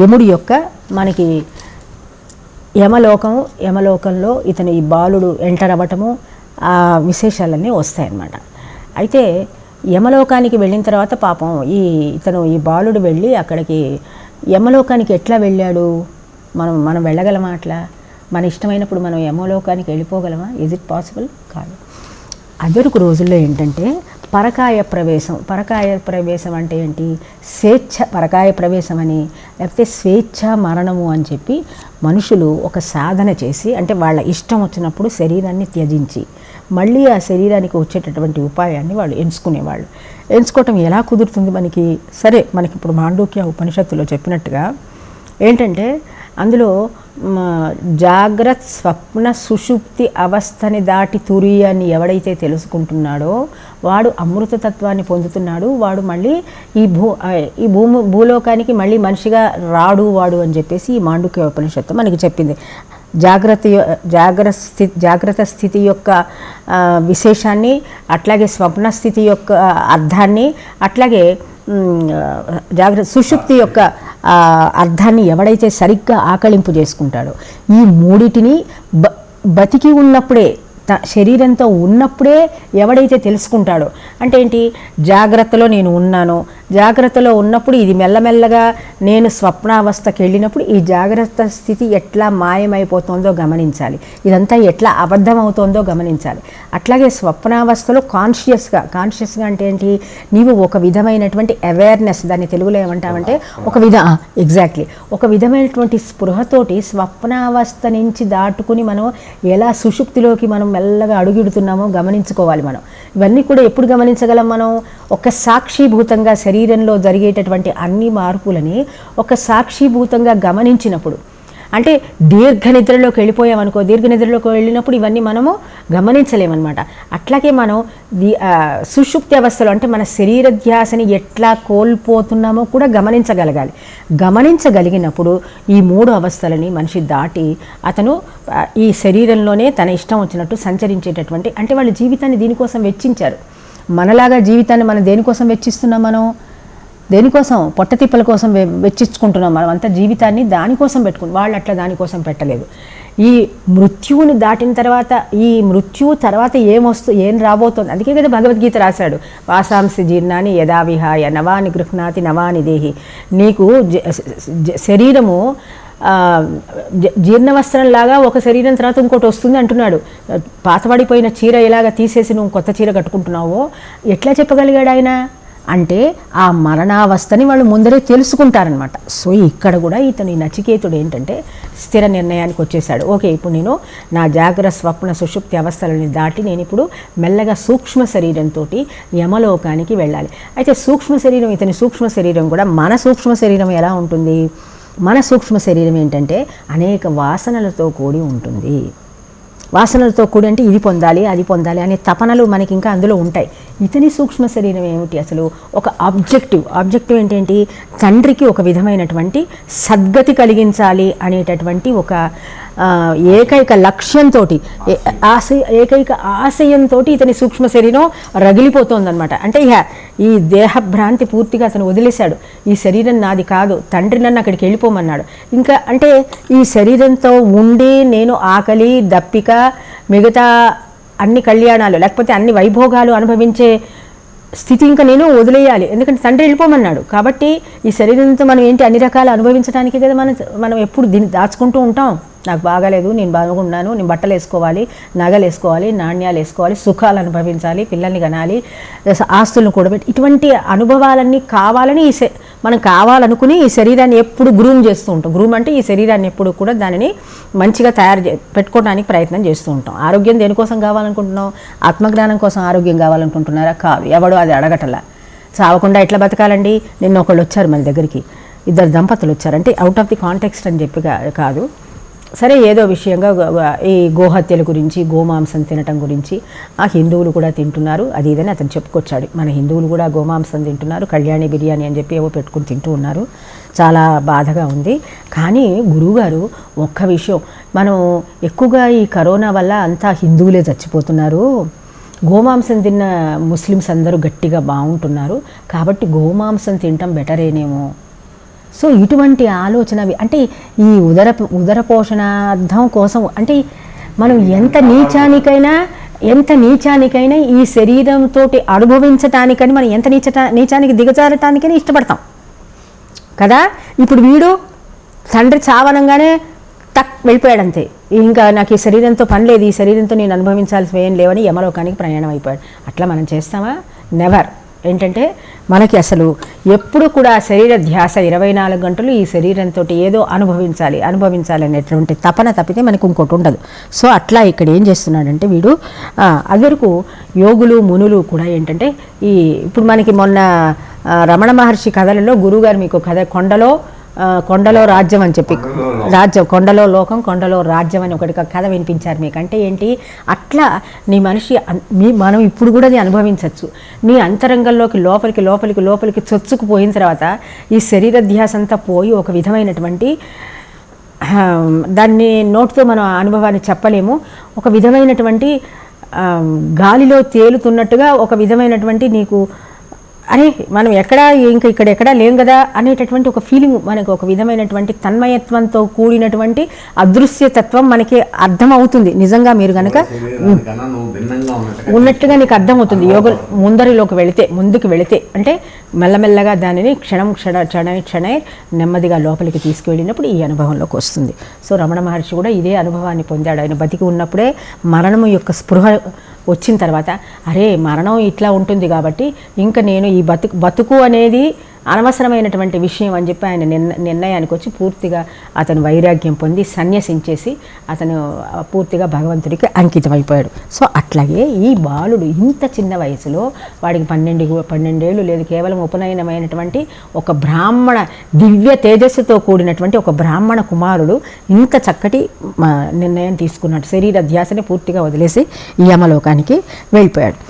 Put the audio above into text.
యముడి యొక్క మనకి యమలోకం యమలోకంలో ఇతను ఈ బాలుడు ఎంటర్ అవ్వటము ఆ విశేషాలన్నీ వస్తాయన్నమాట. అయితే యమలోకానికి వెళ్ళిన తర్వాత పాపం ఈ ఇతను ఈ బాలుడు వెళ్ళి అక్కడికి యమలోకానికి ఎట్లా వెళ్ళాడు? మనం మనం వెళ్ళగలమా అట్లా? మన ఇష్టమైనప్పుడు మనం యమలోకానికి వెళ్ళిపోగలమా? ఇజ్ ఇట్ పాసిబుల్ కాదు. అదొరకు రోజుల్లో ఏంటంటే పరకాయ ప్రవేశం. పరకాయ ప్రవేశం అంటే ఏంటి? స్వేచ్ఛ పరకాయ ప్రవేశం అని. లేకపోతే స్వేచ్ఛ మరణము అని చెప్పి మనుషులు ఒక సాధన చేసి అంటే వాళ్ళ ఇష్టం వచ్చినప్పుడు శరీరాన్ని త్యజించి మళ్ళీ ఆ శరీరానికి వచ్చేటటువంటి ఉపాయాన్ని వాళ్ళు ఎంచుకునేవాళ్ళు. ఎంచుకోవటం ఎలా కుదురుతుంది మనకి? సరే మనకి ఇప్పుడు మాండూక్య ఉపనిషత్తులో చెప్పినట్టుగా ఏంటంటే అందులో జాగ్రత్త స్వప్న సుషుప్తి అవస్థని దాటి తురియాన్ని ఎవడైతే తెలుసుకుంటున్నాడో వాడు అమృతతత్వాన్ని పొందుతున్నాడు వాడు మళ్ళీ ఈ భూ ఈ భూమి భూలోకానికి మళ్ళీ మనిషిగా రాడు వాడు అని చెప్పేసి ఈ మాండుక్య ఉపనిషత్తు మనకి చెప్పింది. జాగ్రత్త జాగ్రత్త స్థితి జాగ్రత్త స్థితి యొక్క విశేషాన్ని అట్లాగే స్వప్న స్థితి యొక్క అర్థాన్ని అట్లాగే జాగ్రత్త సుషుప్తి యొక్క అర్థాన్ని ఎవడైతే సరిగ్గా ఆకళింపు చేసుకుంటాడో ఈ మూడిటిని బ బతికి ఉన్నప్పుడే శరీరంతో ఉన్నప్పుడే ఎవడైతే తెలుసుకుంటాడో అంటే ఏంటి? జాగ్రత్తలో నేను ఉన్నాను. జాగ్రత్తలో ఉన్నప్పుడు ఇది మెల్లమెల్లగా నేను స్వప్నావస్థకి వెళ్ళినప్పుడు ఈ జాగ్రత్త స్థితి ఎట్లా మాయమైపోతుందో గమనించాలి. ఇదంతా ఎట్లా అబద్ధం అవుతుందో గమనించాలి. అట్లాగే స్వప్నావస్థలో కాన్షియస్గా కాన్షియస్గా అంటే ఏంటి? నీవు ఒక విధమైనటువంటి అవేర్నెస్ దాన్ని తెలుగులో ఏమంటామంటే ఒక విధ ఎగ్జాక్ట్లీ ఒక విధమైనటువంటి స్పృహతోటి స్వప్నావస్థ నుంచి దాటుకుని మనం ఎలా సుషుప్తిలోకి మనం మెల్లగా అడుగుడుతున్నామో గమనించుకోవాలి మనం. ఇవన్నీ కూడా ఎప్పుడు గమనించగలం మనం? ఒక సాక్షిభూతంగా శరీరంలో జరిగేటటువంటి అన్ని మార్పులని ఒక సాక్షిభూతంగా గమనించినప్పుడు అంటే దీర్ఘ నిద్రలోకి వెళ్ళిపోయామనుకో దీర్ఘ నిద్రలోకి వెళ్ళినప్పుడు ఇవన్నీ మనము గమనించలేమన్నమాట. అట్లాగే మనం సుషుప్తి అవస్థలో అంటే మన శరీర ధ్యాసని ఎట్లా కోల్పోతున్నామో కూడా గమనించగలగాలి. గమనించగలిగినప్పుడు ఈ మూడు అవస్థలని మనిషి దాటి అతను ఈ శరీరంలోనే తన ఇష్టం వచ్చినట్టు సంచరించేటటువంటి అంటే వాళ్ళ జీవితాన్ని దీనికోసం వెచ్చించారు. మనలాగా జీవితాన్ని మనం దేనికోసం వెచ్చిస్తున్నాం మనం? దేనికోసం? పొట్టతిప్పల కోసం వె- వెచ్చించుకుంటున్నాం మనం. అంతా జీవితాన్ని దానికోసం పెట్టుకుని వాళ్ళు అట్లా దానికోసం పెట్టలేదు. ఈ మృత్యువుని దాటిన తర్వాత ఈ మృత్యువు తర్వాత ఏమొస్తు ఏం రాబోతోంది? అందుకే కదా భగవద్గీత రాశాడు. వాసాంసి జీర్ణాన్ని యథావిహాయ నవాని గృహ్ణాతి నవాని దేహి. నీకు జ- శరీరము జీర్ణవస్త్రంలాగా ఒక శరీరం తర్వాత ఇంకోటి వస్తుంది అంటున్నాడు. పాతబడిపోయిన చీర ఇలాగ తీసేసి నువ్వు కొత్త చీర కట్టుకుంటున్నావో? ఎట్లా చెప్పగలిగాడు ఆయన? అంటే ఆ మరణావస్థని వాళ్ళు ముందరే తెలుసుకుంటారనమాట సో ఇక్కడ కూడా ఇతని నచికేతుడు ఏంటంటే స్థిర నిర్ణయానికి వచ్చేసాడు ఓకే ఇప్పుడు నేను నా జాగ్రత్త స్వప్న సుషుప్తి అవస్థలని దాటి నేను ఇప్పుడు మెల్లగా సూక్ష్మ శరీరంతో యమలోకానికి వెళ్ళాలి. అయితే సూక్ష్మ శరీరం ఇతని సూక్ష్మ శరీరం కూడా మన సూక్ష్మ శరీరం ఎలా ఉంటుంది? మన సూక్ష్మ శరీరం ఏంటంటే అనేక వాసనలతో కూడి ఉంటుంది. వాసనలతో కూడి అంటే ఇది పొందాలి అది పొందాలి అనే తపనలు మనకి ఇంకా అందులో ఉంటాయి. ఇతని సూక్ష్మ శరీరం ఏమిటి? అసలు ఒక ఆబ్జెక్టివ్ ఆబ్జెక్టివ్ ఏంటేంటి? తండ్రికి ఒక విధమైనటువంటి సద్గతి కలిగించాలి అనేటటువంటి ఒక ఏకైక లక్ష్యంతో ఆశయ ఏకైక ఆశయంతో ఇతని సూక్ష్మ శరీరం రగిలిపోతోందనమాట అంటే ఇక ఈ దేహభ్రాంతి పూర్తిగా అతను వదిలేశాడు. ఈ శరీరం నాది కాదు తండ్రి నన్ను అక్కడికి వెళ్ళిపోమన్నాడు. ఇంకా అంటే ఈ శరీరంతో ఉండి నేను ఆకలి దప్పిక మిగతా అన్ని కళ్యాణాలు లేకపోతే అన్ని వైభోగాలు అనుభవించే స్థితి ఇంకా నేను వదిలేయాలి. ఎందుకంటే తండ్రి వెళ్ళిపోమన్నాడు. కాబట్టి ఈ శరీరంతో మనం ఏంటి అన్ని రకాలు అనుభవించడానికి కదా మనం మనం ఎప్పుడు దీన్ని దాచుకుంటూ ఉంటాం. నాకు బాగాలేదు నేను బాగున్నాను నేను బట్టలు వేసుకోవాలి నగలు వేసుకోవాలి నాణ్యాలు వేసుకోవాలి సుఖాలు అనుభవించాలి పిల్లల్ని కనాలి ఆస్తులను కూడబెట్టి ఇటువంటి అనుభవాలన్నీ కావాలని ఈ శ- మనం కావాలనుకుని ఈ శరీరాన్ని ఎప్పుడు గ్రూమ్ చేస్తూ ఉంటాం. గ్రూమ్ అంటే ఈ శరీరాన్ని ఎప్పుడు కూడా దానిని మంచిగా తయారు చే పెట్టుకోవడానికి ప్రయత్నం చేస్తూ ఉంటాం. ఆరోగ్యం దేనికోసం కావాలనుకుంటున్నాం? ఆత్మజ్ఞానం కోసం ఆరోగ్యం కావాలనుకుంటున్నారా? కాదు ఎవడో అది అడగటలా. చావకుండా ఎట్లా బతకాలండి? నిన్న ఒకళ్ళు వచ్చారు మన దగ్గరికి. ఇద్దరు దంపతులు వచ్చారు. అంటే అవుట్ ఆఫ్ ది కాంటెక్స్ట్ అని చెప్పి కాదు. సరే ఏదో విషయంగా ఈ గోహత్యల గురించి గోమాంసం తినటం గురించి ఆ హిందువులు కూడా తింటున్నారు. అది ఇదని అతను చెప్పుకొచ్చాడు. మన హిందువులు కూడా గోమాంసం తింటున్నారు కళ్యాణి బిర్యానీ అని చెప్పి ఏవో పెట్టుకుని తింటూ ఉన్నారు. చాలా బాధగా ఉంది. కానీ గురువుగారు ఒక్క విషయం. మనం ఎక్కువగా ఈ కరోనా వల్ల అంతా హిందువులే చచ్చిపోతున్నారు. గోమాంసం తిన్న ముస్లిమ్స్ అందరూ గట్టిగా బాగుంటున్నారు. కాబట్టి గోమాంసం తినటం బెటరేనేమో సో ఇటువంటి ఆలోచన అంటే ఈ ఉదర ఉదర పోషణార్థం కోసం అంటే మనం ఎంత నీచానికైనా ఎంత నీచానికైనా ఈ శరీరంతో అనుభవించటానికని మనం ఎంత నీచ నీచానికి దిగజారటానికైనా ఇష్టపడతాం. కదా? ఇప్పుడు వీడు తండ్రి చావనంగానే టక్ వెళ్ళిపోయాడు అంతే ఇంకా నాకు ఈ శరీరంతో పని లేదు ఈ శరీరంతో నేను అనుభవించాల్సి ఏం లేవని యమలోకానికి ప్రయాణం అయిపోయాడు. అట్లా మనం చేస్తామా? నెవర్ ఏంటంటే మనకి అసలు ఎప్పుడు కూడా శరీర ధ్యాస ఇరవై నాలుగు గంటలు ఈ శరీరంతో ఏదో అనుభవించాలి అనుభవించాలి అనేటువంటి తపన తప్పితే మనకు ఇంకోటి ఉండదు. సో అట్లా ఇక్కడ ఏం చేస్తున్నాడంటే వీడు ఆ, యోగులు మునులు కూడా ఏంటంటే ఈ ఇప్పుడు మనకి మొన్న రమణ మహర్షి కథలలో గురువుగారు మీకు కథ కొండలో కొండలో రాజ్యం అని చెప్పి. రాజ్యం కొండలో లోకం కొండలో రాజ్యం అని ఒకటి కథ వినిపించారు మీకు అంటే ఏంటి? అట్లా నీ మనిషి మీ మనం ఇప్పుడు కూడా అది అనుభవించవచ్చు నీ అంతరంగంలోకి లోపలికి లోపలికి లోపలికి చొచ్చుకుపోయిన తర్వాత ఈ శరీర ధ్యాస అంతా పోయి ఒక విధమైనటువంటి దాన్ని నోటితో మనం ఆ అనుభవాన్ని చెప్పలేము. ఒక విధమైనటువంటి గాలిలో తేలుతున్నట్టుగా ఒక విధమైనటువంటి నీకు అరే మనం ఎక్కడా ఇంకా ఇక్కడ ఎక్కడా లేం కదా అనేటటువంటి ఒక ఫీలింగ్ మనకు ఒక విధమైనటువంటి తన్మయత్వంతో కూడినటువంటి అదృశ్యతత్వం మనకి అర్థం అవుతుంది నిజంగా మీరు కనుక ఉన్నట్టుగా నీకు అర్థమవుతుంది. యోగ ముందరిలోకి వెళితే ముందుకు వెళితే అంటే మెల్లమెల్లగా దానిని క్షణం క్షణ క్షణ క్షణ నెమ్మదిగా లోపలికి తీసుకువెళ్ళినప్పుడు ఈ అనుభవంలోకి వస్తుంది. సో రమణ మహర్షి కూడా ఇదే అనుభవాన్ని పొందాడు. ఆయన బతికి ఉన్నప్పుడే మరణము యొక్క స్పృహ వచ్చిన తర్వాత అరే మరణం ఇట్లా ఉంటుంది కాబట్టి ఇంకా నేను ఈ బతుకు బతుకు అనేది అనవసరమైనటువంటి విషయం అని చెప్పి ఆయన నిర్ణ నిర్ణయానికి వచ్చి పూర్తిగా అతను వైరాగ్యం పొంది సన్యసించేసి అతను పూర్తిగా భగవంతుడికి అంకితం అయిపోయాడు సో అట్లాగే ఈ బాలుడు ఇంత చిన్న వయసులో వాడికి పన్నెండు పన్నెండేళ్ళు లేదు కేవలం ఉపనయనమైనటువంటి ఒక బ్రాహ్మణ దివ్య తేజస్సుతో కూడినటువంటి ఒక బ్రాహ్మణ కుమారుడు ఇంత చక్కటి నిర్ణయం తీసుకున్నాడు. శరీర ధ్యాసని పూర్తిగా వదిలేసి ఈ యమలోకానికి వెళ్ళిపోయాడు.